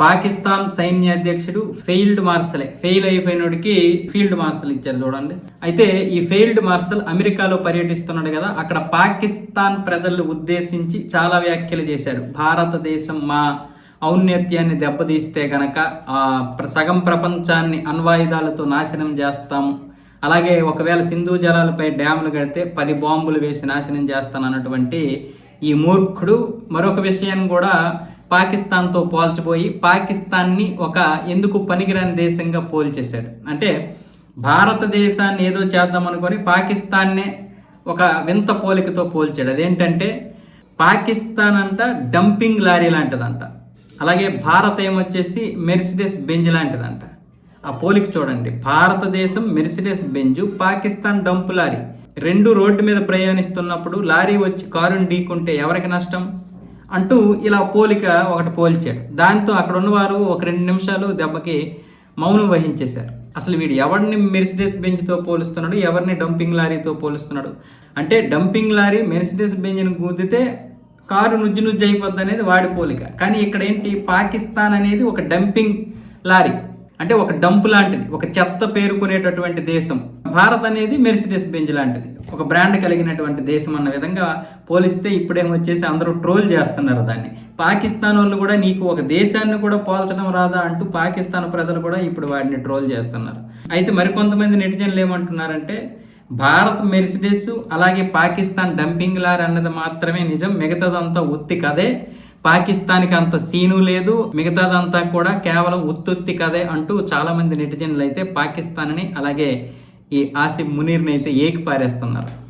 పాకిస్తాన్ సైన్యాధ్యక్షుడు failed marshal. Fail అయిపోయినోడికి field marshal ఇచ్చారు చూడండి. అయితే ఈ ఫెయిల్డ్ మార్షల్ అమెరికాలో పర్యటిస్తున్నాడు కదా అక్కడ పాకిస్తాన్ ప్రజలను ఉద్దేశించి చాలా వ్యాఖ్యలు చేశాడు. భారతదేశం మా ఔన్నత్యాన్ని దెబ్బతీస్తే గనక ప్ర- సగం ప్రపంచాన్ని అణ్వాయుధాలతో నాశనం చేస్తాము. అలాగే ఒకవేళ సింధు జలాలపై డ్యాములు కడితే పది బాంబులు వేసి నాశనం చేస్తాను అన్నటువంటి ఈ మూర్ఖుడు మరొక విషయం కూడా పాకిస్తాన్తో పోల్చబోయి పాకిస్తాన్ని ఒక ఎందుకు పనికిరాని దేశంగా పోల్చేశాడు. అంటే భారతదేశాన్ని ఏదో చేద్దాం అనుకొని పాకిస్తాన్నే ఒక వింత పోలికతో పోల్చాడు. అదేంటంటే పాకిస్తాన్ అంట డంపింగ్ లారీ లాంటిదంట. అలాగే భారత్ ఏమొచ్చేసి మెర్సిడెస్ బెంజ్ లాంటిదంట. ఆ పోలిక చూడండి. Bharatadesam Mercedes Benz Pakistan dump lorry. రెండు రోడ్డు మీద ప్రయాణిస్తున్నప్పుడు లారీ వచ్చి కారుని ఢీకుంటే ఎవరికి నష్టం? అంటూ ఇలా పోలిక ఒకటి పోల్చాడు. దాంతో అక్కడ ఉన్నవారు ఒక రెండు నిమిషాలు దెబ్బకి మౌనం వహించేశారు. అసలు వీడు ఎవరిని మెర్సిడెస్ బెంచ్తో పోలుస్తున్నాడు? ఎవరిని డంపింగ్ లారీతో పోలుస్తున్నాడు? అంటే డంపింగ్ లారీ మెర్సిడెస్ బెంచ్ని గుద్దితే కారు నుజ్జు నుజ్జు అయిపోద్ది అనేది వాడి పోలిక. కానీ ఇక్కడ ఏంటి? పాకిస్తాన్ అనేది ఒక డంపింగ్ లారీ అంటే ఒక డంప్ లాంటిది. ఒక చెత్త పేరుకునేటటువంటి దేశం. భారత్ అనేది మెర్సిడెస్ బెంజ్ లాంటిది. ఒక బ్రాండ్ కలిగినటువంటి దేశం అన్న విధంగా పోలిస్తే ఇప్పుడేమొచ్చేసి అందరూ ట్రోల్ చేస్తున్నారు దాన్ని. పాకిస్తాన్ వాళ్ళు కూడా నీకు ఒక దేశాన్ని కూడా పోల్చడం రాదా అంటూ పాకిస్తాన్ ప్రజలు కూడా ఇప్పుడు వాడిని ట్రోల్ చేస్తున్నారు. అయితే మరికొంతమంది నెటిజన్లు ఏమంటున్నారంటే భారత్ మెర్సిడెస్ అలాగే పాకిస్తాన్ డంపింగ్ లార్ అన్నది మాత్రమే నిజం. మిగతాదంతా ఉత్తి కదే. పాకిస్తాన్కి అంత సీను లేదు. మిగతాదంతా కూడా కేవలం ఉత్తుత్తి కదే అంటూ చాలామంది నెటిజన్లు అయితే పాకిస్తాన్ని అలాగే ఈ ఆసిఫ్ మునీర్ని అయితే ఏకి పారేస్తున్నారు.